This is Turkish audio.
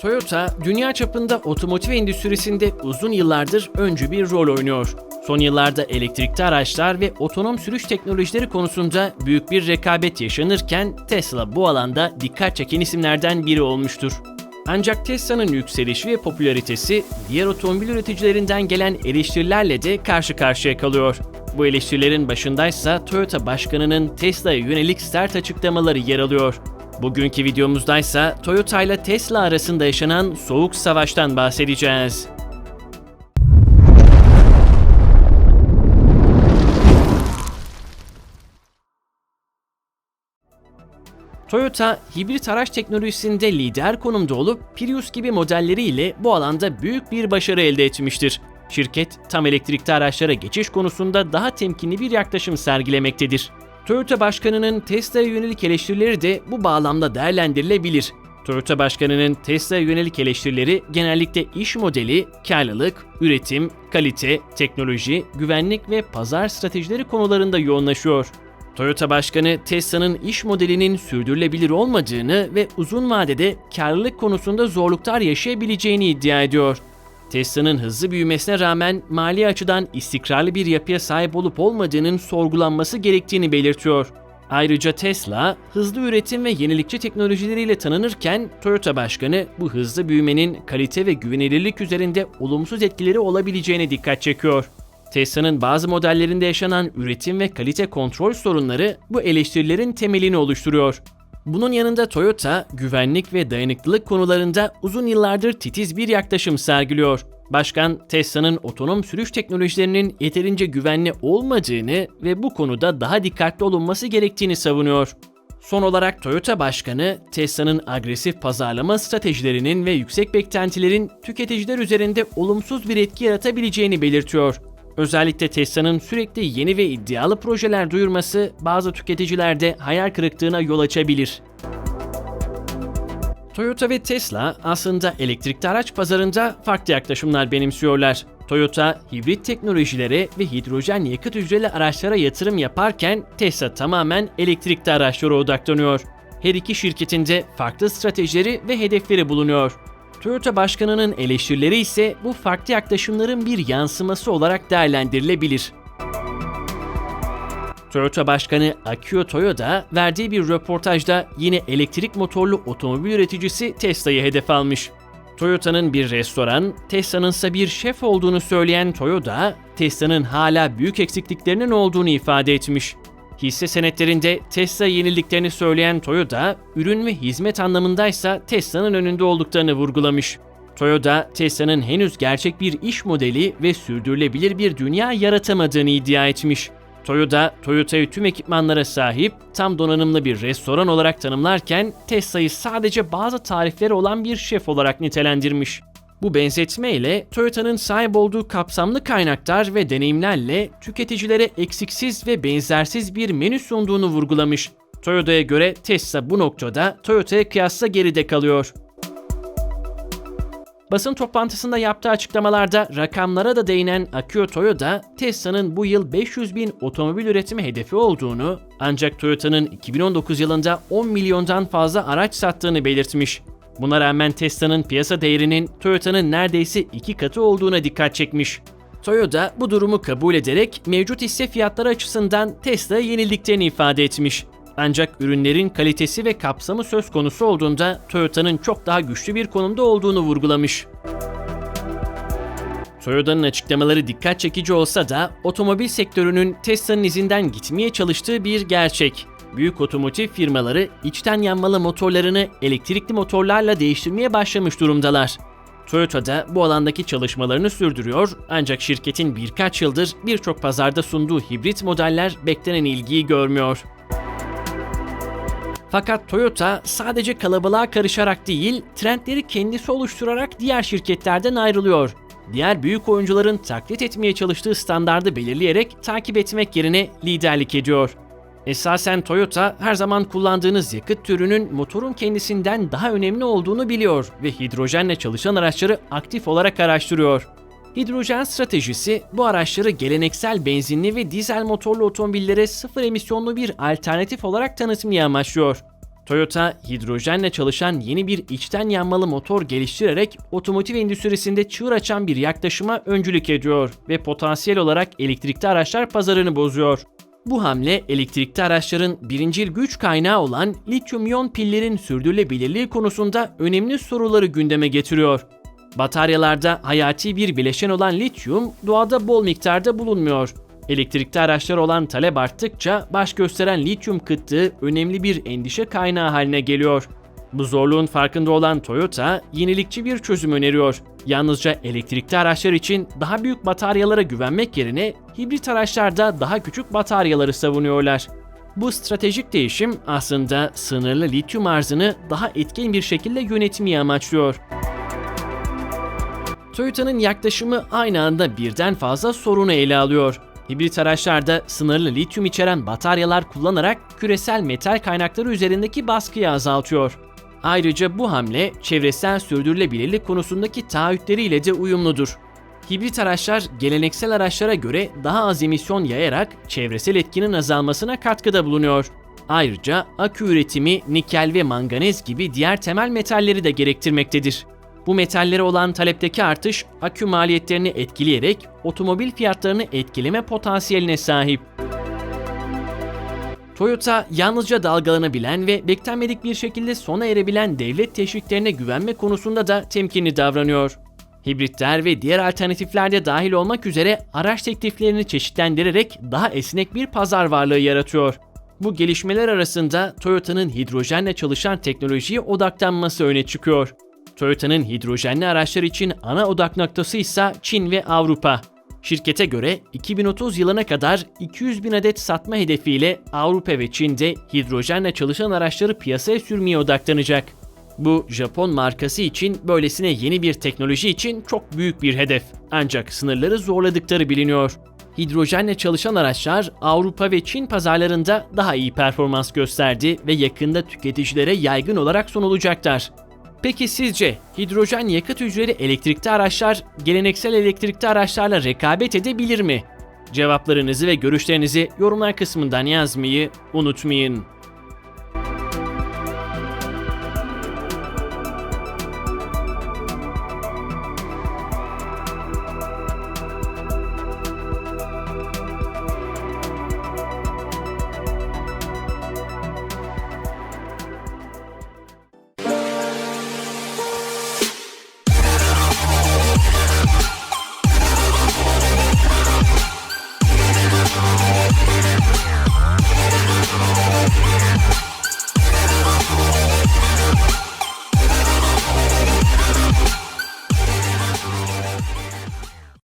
Toyota, dünya çapında otomotiv endüstrisinde uzun yıllardır öncü bir rol oynuyor. Son yıllarda elektrikli araçlar ve otonom sürüş teknolojileri konusunda büyük bir rekabet yaşanırken Tesla bu alanda dikkat çeken isimlerden biri olmuştur. Ancak Tesla'nın yükselişi ve popülaritesi diğer otomobil üreticilerinden gelen eleştirilerle de karşı karşıya kalıyor. Bu eleştirilerin başındaysa Toyota başkanının Tesla'ya yönelik sert açıklamaları yer alıyor. Bugünkü videomuzdaysa Toyota ile Tesla arasında yaşanan soğuk savaştan bahsedeceğiz. Toyota, hibrit araç teknolojisinde lider konumda olup Prius gibi modelleriyle bu alanda büyük bir başarı elde etmiştir. Şirket, tam elektrikli araçlara geçiş konusunda daha temkinli bir yaklaşım sergilemektedir. Toyota Başkanı'nın Tesla'ya yönelik eleştirileri de bu bağlamda değerlendirilebilir. Toyota Başkanı'nın Tesla'ya yönelik eleştirileri genellikle iş modeli, karlılık, üretim, kalite, teknoloji, güvenlik ve pazar stratejileri konularında yoğunlaşıyor. Toyota Başkanı Tesla'nın iş modelinin sürdürülebilir olmadığını ve uzun vadede karlılık konusunda zorluklar yaşayabileceğini iddia ediyor. Tesla'nın hızlı büyümesine rağmen mali açıdan istikrarlı bir yapıya sahip olup olmadığının sorgulanması gerektiğini belirtiyor. Ayrıca Tesla, hızlı üretim ve yenilikçi teknolojileriyle tanınırken Toyota Başkanı bu hızlı büyümenin kalite ve güvenilirlik üzerinde olumsuz etkileri olabileceğine dikkat çekiyor. Tesla'nın bazı modellerinde yaşanan üretim ve kalite kontrol sorunları bu eleştirilerin temelini oluşturuyor. Bunun yanında Toyota, güvenlik ve dayanıklılık konularında uzun yıllardır titiz bir yaklaşım sergiliyor. Başkan, Tesla'nın otonom sürüş teknolojilerinin yeterince güvenli olmadığını ve bu konuda daha dikkatli olunması gerektiğini savunuyor. Son olarak Toyota Başkanı, Tesla'nın agresif pazarlama stratejilerinin ve yüksek beklentilerin tüketiciler üzerinde olumsuz bir etki yaratabileceğini belirtiyor. Özellikle Tesla'nın sürekli yeni ve iddialı projeler duyurması bazı tüketicilerde hayal kırıklığına yol açabilir. Toyota ve Tesla aslında elektrikli araç pazarında farklı yaklaşımlar benimsiyorlar. Toyota, hibrit teknolojilere ve hidrojen yakıt hücreli araçlara yatırım yaparken Tesla tamamen elektrikli araçlara odaklanıyor. Her iki şirketin de farklı stratejileri ve hedefleri bulunuyor. Toyota Başkanı'nın eleştirileri ise bu farklı yaklaşımların bir yansıması olarak değerlendirilebilir. Toyota Başkanı Akio Toyoda verdiği bir röportajda yine elektrik motorlu otomobil üreticisi Tesla'yı hedef almış. Toyota'nın bir restoran, Tesla'nın ise bir şef olduğunu söyleyen Toyota, Tesla'nın hala büyük eksikliklerinin olduğunu ifade etmiş. Hisse senetlerinde Tesla yenildiklerini söyleyen Toyota, ürün ve hizmet anlamındaysa Tesla'nın önünde olduklarını vurgulamış. Toyota, Tesla'nın henüz gerçek bir iş modeli ve sürdürülebilir bir dünya yaratamadığını iddia etmiş. Toyota, Toyota'yı tüm ekipmanlara sahip, tam donanımlı bir restoran olarak tanımlarken Tesla'yı sadece bazı tarifleri olan bir şef olarak nitelendirmiş. Bu benzetme ile Toyota'nın sahip olduğu kapsamlı kaynaklar ve deneyimlerle tüketicilere eksiksiz ve benzersiz bir menü sunduğunu vurgulamış. Toyota'ya göre Tesla bu noktada Toyota'ya kıyasla geride kalıyor. Basın toplantısında yaptığı açıklamalarda rakamlara da değinen Akio Toyoda, Tesla'nın bu yıl 500 bin otomobil üretimi hedefi olduğunu, ancak Toyota'nın 2019 yılında 10 milyondan fazla araç sattığını belirtmiş. Buna rağmen Tesla'nın piyasa değerinin Toyota'nın neredeyse iki katı olduğuna dikkat çekmiş. Toyota bu durumu kabul ederek mevcut hisse fiyatları açısından Tesla'ya yenildiklerini ifade etmiş. Ancak ürünlerin kalitesi ve kapsamı söz konusu olduğunda Toyota'nın çok daha güçlü bir konumda olduğunu vurgulamış. Toyota'nın açıklamaları dikkat çekici olsa da otomobil sektörünün Tesla'nın izinden gitmeye çalıştığı bir gerçek. Büyük otomotiv firmaları içten yanmalı motorlarını elektrikli motorlarla değiştirmeye başlamış durumdalar. Toyota da bu alandaki çalışmalarını sürdürüyor ancak şirketin birkaç yıldır birçok pazarda sunduğu hibrit modeller beklenen ilgiyi görmüyor. Fakat Toyota sadece kalabalığa karışarak değil, trendleri kendisi oluşturarak diğer şirketlerden ayrılıyor. Diğer büyük oyuncuların taklit etmeye çalıştığı standardı belirleyerek takip etmek yerine liderlik ediyor. Esasen Toyota her zaman kullandığınız yakıt türünün motorun kendisinden daha önemli olduğunu biliyor ve hidrojenle çalışan araçları aktif olarak araştırıyor. Hidrojen stratejisi bu araçları geleneksel benzinli ve dizel motorlu otomobillere sıfır emisyonlu bir alternatif olarak tanıtmayı amaçlıyor. Toyota, hidrojenle çalışan yeni bir içten yanmalı motor geliştirerek otomotiv endüstrisinde çığır açan bir yaklaşıma öncülük ediyor ve potansiyel olarak elektrikli araçlar pazarını bozuyor. Bu hamle elektrikli araçların birincil güç kaynağı olan lityum-iyon pillerin sürdürülebilirliği konusunda önemli soruları gündeme getiriyor. Bataryalarda hayati bir bileşen olan lityum doğada bol miktarda bulunmuyor. Elektrikli araçlar olan talep arttıkça baş gösteren lityum kıtlığı önemli bir endişe kaynağı haline geliyor. Bu zorluğun farkında olan Toyota, yenilikçi bir çözüm öneriyor. Yalnızca elektrikli araçlar için daha büyük bataryalara güvenmek yerine hibrit araçlarda daha küçük bataryaları savunuyorlar. Bu stratejik değişim aslında sınırlı lityum arzını daha etkin bir şekilde yönetmeyi amaçlıyor. Toyota'nın yaklaşımı aynı anda birden fazla sorunu ele alıyor. Hibrit araçlarda sınırlı lityum içeren bataryalar kullanarak küresel metal kaynakları üzerindeki baskıyı azaltıyor. Ayrıca bu hamle çevresel sürdürülebilirlik konusundaki taahhütleriyle de uyumludur. Hibrit araçlar geleneksel araçlara göre daha az emisyon yayarak çevresel etkinin azalmasına katkıda bulunuyor. Ayrıca akü üretimi nikel ve manganez gibi diğer temel metalleri de gerektirmektedir. Bu metallere olan talepteki artış akü maliyetlerini etkileyerek otomobil fiyatlarını etkileme potansiyeline sahip. Toyota yalnızca dalgalanabilen ve beklenmedik bir şekilde sona erebilen devlet teşviklerine güvenme konusunda da temkinli davranıyor. Hibritler ve diğer alternatifler de dahil olmak üzere araç tekliflerini çeşitlendirerek daha esnek bir pazar varlığı yaratıyor. Bu gelişmeler arasında Toyota'nın hidrojenle çalışan teknolojiye odaklanması öne çıkıyor. Toyota'nın hidrojenli araçlar için ana odak noktası ise Çin ve Avrupa. Şirkete göre 2030 yılına kadar 200 bin adet satma hedefiyle Avrupa ve Çin'de hidrojenle çalışan araçları piyasaya sürmeye odaklanacak. Bu Japon markası için böylesine yeni bir teknoloji için çok büyük bir hedef. Ancak sınırları zorladıkları biliniyor. Hidrojenle çalışan araçlar Avrupa ve Çin pazarlarında daha iyi performans gösterdi ve yakında tüketicilere yaygın olarak sunulacaklar. Peki sizce hidrojen yakıt hücreli elektrikli araçlar geleneksel elektrikli araçlarla rekabet edebilir mi? Cevaplarınızı ve görüşlerinizi yorumlar kısmından yazmayı unutmayın.